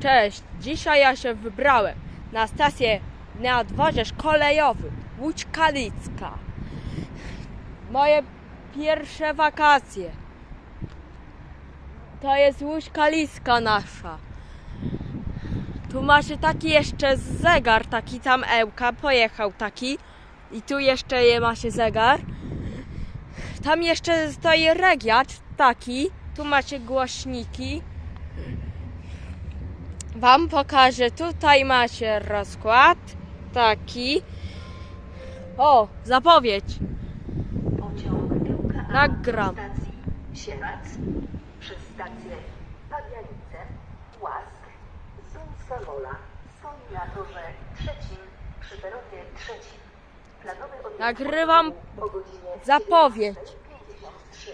Cześć, dzisiaj ja się wybrałem na stację na dworze kolejowym Łódź Kalicka. Moje pierwsze wakacje. To jest Łódź Kalicka nasza. Tu macie taki jeszcze zegar, taki tam Ełka, pojechał taki. I tu jeszcze je macie zegar. Tam jeszcze stoi regiacz, taki. Tu macie głośniki. Wam pokażę. Tutaj macie rozkład. Taki. O, zapowiedź. Nagram. Sieradz przez stację Pabianice, Łask, stoi na torze trzecim przy peronie trzecim. Nagrywam zapowiedź. 17:53.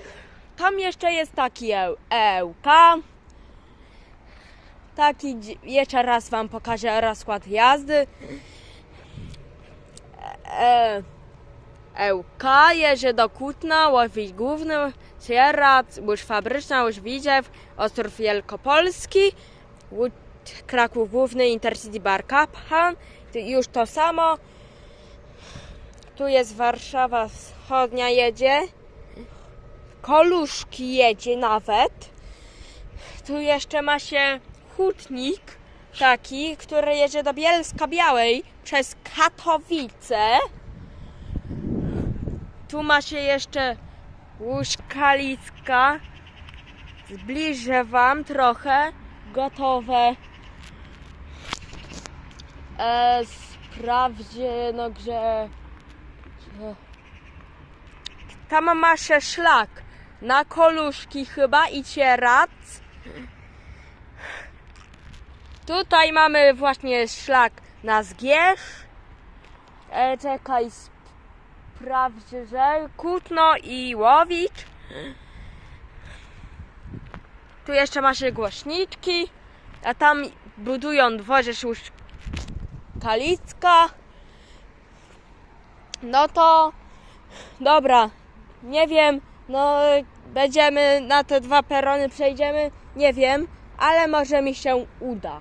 Tam jeszcze jest taki eł, Ełka. Taki, jeszcze raz Wam pokażę rozkład jazdy. E, Ełka jedzie do Kutna, Łowić Główny, Sieradz, Łódź Fabryczna, Łódź Widzew, Ostrów Wielkopolski, Łódź, Kraków Główny, Intercity Bar Kaphan. Już to samo. Tu jest Warszawa Wschodnia jedzie. Koluszki jedzie nawet. Tu jeszcze ma się hutnik taki, który jedzie do Bielska Białej przez Katowice. Tu ma się jeszcze Łódź Kalicka. Zbliżę Wam trochę. Gotowe. E, sprawdzie, no gdzie... tam ma szlak na koluszki chyba i cierac. Tutaj mamy właśnie szlak na zgierz. E, czekaj, sprawdzę, że Kutno i Łowicz. Tu jeszcze ma się głośniczki, a tam budują dworzec już Kalicka. No to Dobra, nie wiem, no będziemy na te dwa perony przejdziemy, nie wiem, ale może mi się uda.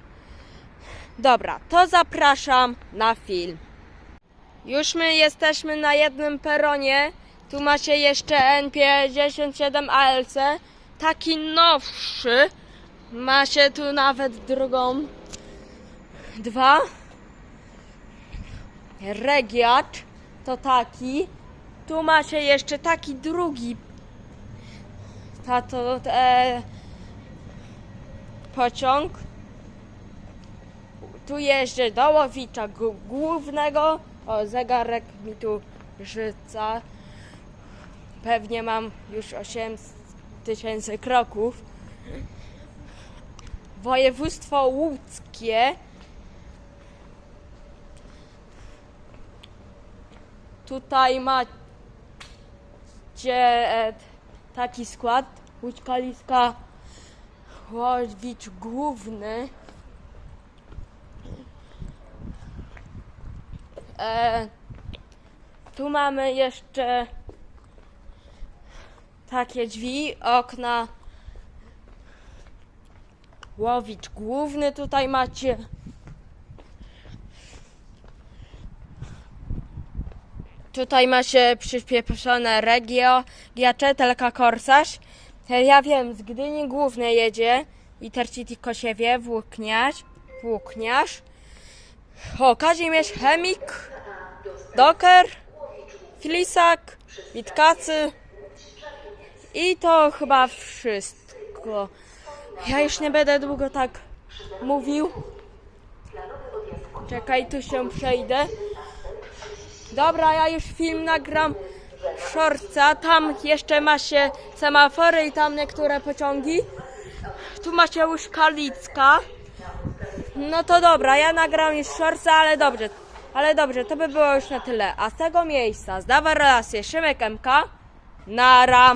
Dobra, to zapraszam na film. Już my jesteśmy na jednym peronie. Tu macie jeszcze N57 ALC, taki nowszy. Macie tu nawet drugą. Dwa. Regiacz to taki. Tu macie jeszcze taki drugi tato, e, pociąg. Tu jeżdżę do Łowicza Głównego. O, zegarek mi tu rzuca. Pewnie mam już 8 tysięcy kroków. Województwo łódzkie. Tutaj macie e, taki skład. Łódź Kaliska, Łowicz Główny. E, tu mamy jeszcze takie drzwi, okna. Łowicz Główny tutaj macie. Tutaj ma się przyspieszone regio, Giacze, Telka Korsarz. Ja wiem, z Gdyni Głównej jedzie Intercity Kosiewie, Włókniarz, Włókniarz. O, Kazimierz Chemik, Doker, Filisak, Witkacy i to chyba wszystko. Ja już nie będę długo tak mówił. Czekaj, tu się przejdę. Dobra, ja już film nagram shortca. Tam jeszcze ma się semafory i tam niektóre pociągi. Tu macie już Kalicka. No to dobra, ja nagram już shortca, ale dobrze. Ale dobrze, to by było już na tyle. A z tego miejsca zdawa relację Szymek MK. Nara.